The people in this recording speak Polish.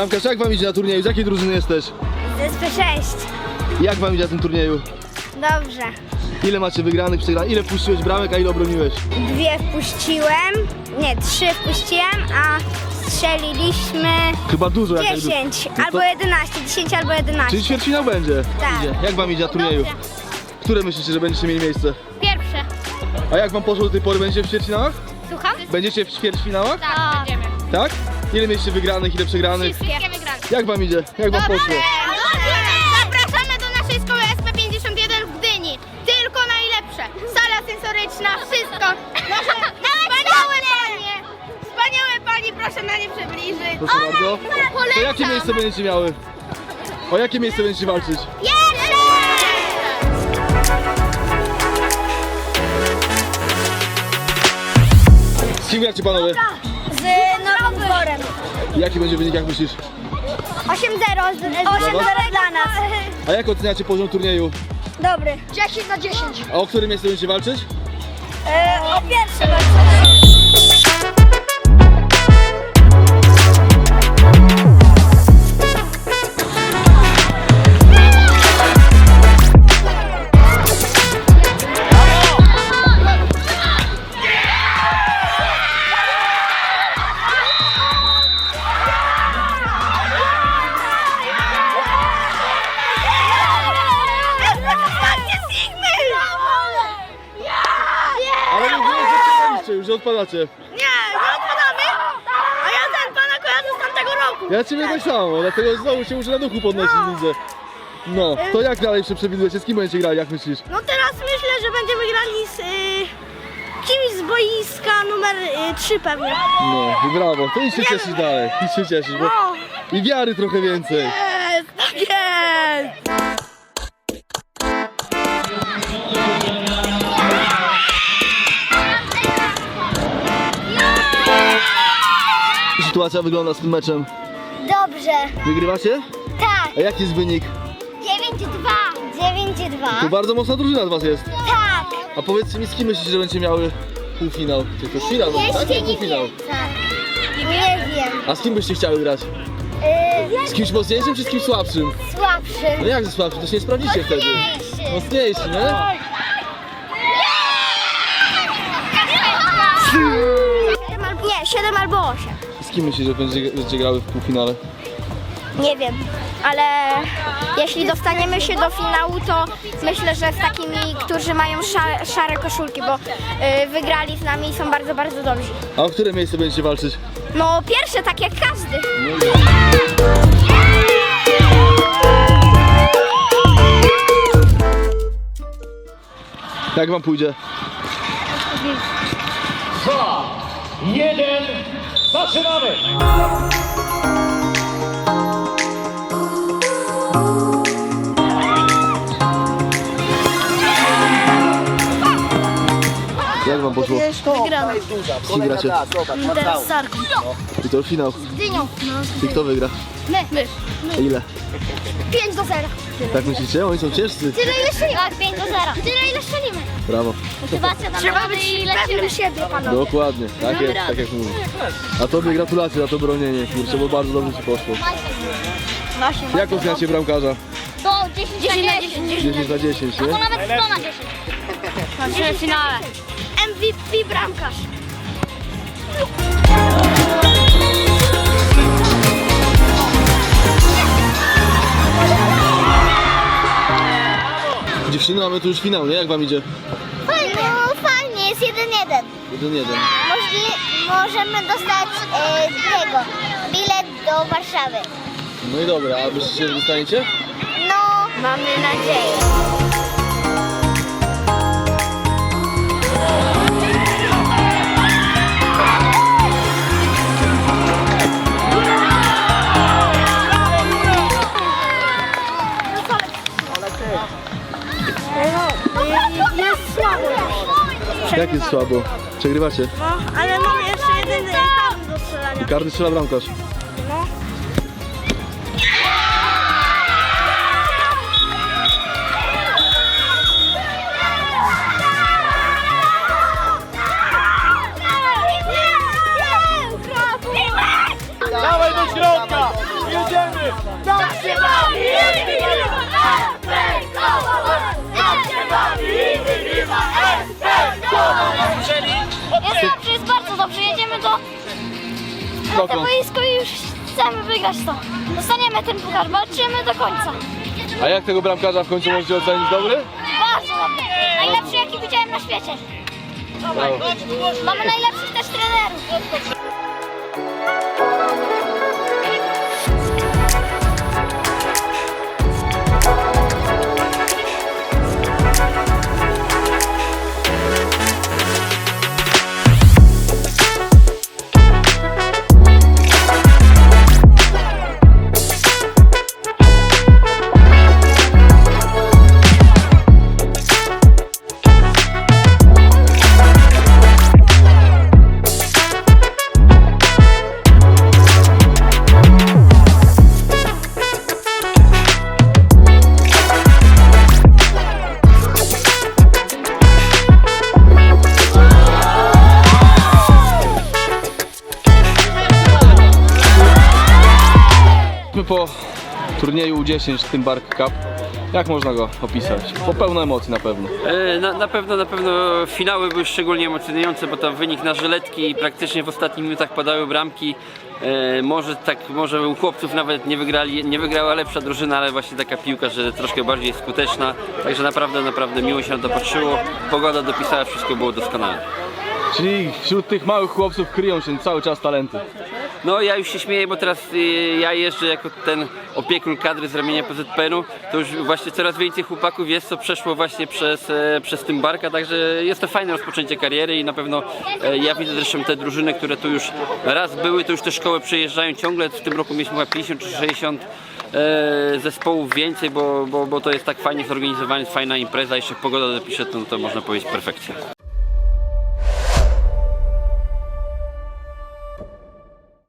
Bramkarz, jak wam idzie na turnieju? Z jakiej drużyny jesteś? Z SP6. Jak wam idzie na tym turnieju? Dobrze. Ile macie wygranych, przegranych? Ile puściłeś bramek, a ile obroniłeś? Dwie wpuściłem, nie, trzy wpuściłem, a strzeliliśmy Chyba dużo. jak tak 10 No to- albo 11, 10 albo 11. Czyli ćwierćfinał będzie? Tak. Idzie. Jak wam idzie na turnieju? Które myślicie, że będziecie mieli miejsce? Pierwsze. A jak wam poszło do tej pory? Będziecie w ćwierćfinałach? Słucham? Będziecie w ćwierćfinałach? Tak, będziemy. Tak? Ile mieliście wygranych, ile przegranych? Wszystkie wygrane. Jak wam idzie? Jak wam poszło? Zapraszamy do naszej szkoły SP51 w Gdyni. Tylko najlepsze. Sala sensoryczna, wszystko. Nasze wspaniałe panie. Wspaniałe pani, proszę na nie przybliżyć. Proszę bardzo. To jakie miejsce będziecie miały? O jakie miejsce będziecie walczyć? Pierwsze! Z kim gracie panowie? Z. Jaki będzie wynik, jak myślisz? 8-0, 8-0 dla nas. A jak oceniacie poziom turnieju? Dobry. 10 na 10. A o które miejsce będziecie walczyć? E, o pierwsze bardzo. Że odpadacie. Nie, nie odpadamy. A ja ten pana kojarzę z tamtego roku. Ja ciebie tak samo, dlatego znowu się muszę na duchu podnosić, widzę. No, to jak dalej się przewidujecie? Z kim będziecie grali, jak myślisz? No teraz myślę, że będziemy grali z y, kimś z boiska numer y, 3 pewnie. No, brawo, to idź się cieszyć dalej, idź się cieszyć, bo... I wiary trochę więcej. Sytuacja wygląda z tym meczem. Dobrze. Wygrywacie? Tak. A jaki jest wynik? 9-2. 9-2. To bardzo mocna drużyna z was jest. Tak. A powiedzcie mi, z kim myślicie, że będziecie miały półfinał? Czy to finał, no, tak? Nie półfinał. Tak. Nie wiem. A z kim byście chciały grać? Y, Z kimś mocniejszym czy z kimś słabszym? słabszy. No jak ze słabszym? To się nie sprawdzicie wtedy. Mocniejszy, nie? Nie, 7 albo 8. Z kim myślicie, że będziecie, będziecie grały w półfinale? Nie wiem, ale jeśli dostaniemy się do finału, to myślę, że z takimi, którzy mają szare, szare koszulki, bo y, wygrali z nami i są bardzo, bardzo dobrzy. A o które miejsce będziecie walczyć? No pierwsze, tak jak każdy. Jak wam pójdzie? Jeden, zaczynamy! Jak wam poszło? Wygrana. Z kim gracie? Z. I to już finał. Dynią. I kto wygra? My. My. Ile? 5 do 0. Tak myślicie? Oni są ciężcy. Tyle ile strzelimy. Tak, 5 do 0. Tyle ile strzelimy. Brawo. Motywacja Trzeba być pewnym siebie, panowie. Dokładnie, tak jest, tak jak mówię. A tobie gratulacje za to bronienie, kurczę, bo bardzo dobrze ci poszło. Jak oceniacie bramkarza? To 10 na 10. 10 na 10, nie? To nawet 100 na 10. Kończymy finale. MVP bramkarz. Dziewczyny, mamy tu już finał, nie? Jak wam idzie? Fajnie. No fajnie, jest 1-1. 1-1. Możli, możemy dostać e, tego, bilet do Warszawy. No i dobra, a myślicie, że dostaniecie? No, mamy nadzieję. Jest słabo. Jak jest słabo? Przegrywacie? No, ale mamy jeszcze jeden karny do strzelania. I karny strzela bramkarz. Na to boisko i już chcemy wygrać to. Dostaniemy ten puchar, walczymy do końca. A jak tego bramkarza w końcu możecie ocenić? Dobry? Bardzo dobry. Najlepszy jaki widziałem na świecie. Brawo. Mamy najlepszych też trenerów. Turnieju U10 tym Bark Cup. Jak można go opisać? Po pełno emocji na pewno. E, Na, na pewno, na pewno finały były szczególnie emocjonujące, bo tam wynik na żyletki i praktycznie w ostatnich minutach padały bramki. E, może tak, może u chłopców nawet nie wygrali, nie wygrała lepsza drużyna, ale właśnie taka piłka, że troszkę bardziej skuteczna. Także naprawdę, naprawdę miło się na to patrzyło. Pogoda dopisała, wszystko było doskonale. Czyli wśród tych małych chłopców kryją się cały czas talenty. No ja już się śmieję, bo teraz y, ja jeżdżę jako ten opiekun kadry z ramienia PZPN-u, to już właśnie coraz więcej chłopaków jest, co przeszło właśnie przez, e, przez tym barka, także jest to fajne rozpoczęcie kariery i na pewno e, ja widzę zresztą te drużyny, które tu już raz były, to już te szkoły przejeżdżają ciągle, w tym roku mieliśmy chyba 50 czy 60 e, zespołów więcej, bo, bo, bo to jest tak fajnie zorganizowane, fajna impreza, jeszcze pogoda dopisze, to, to można powiedzieć perfekcja.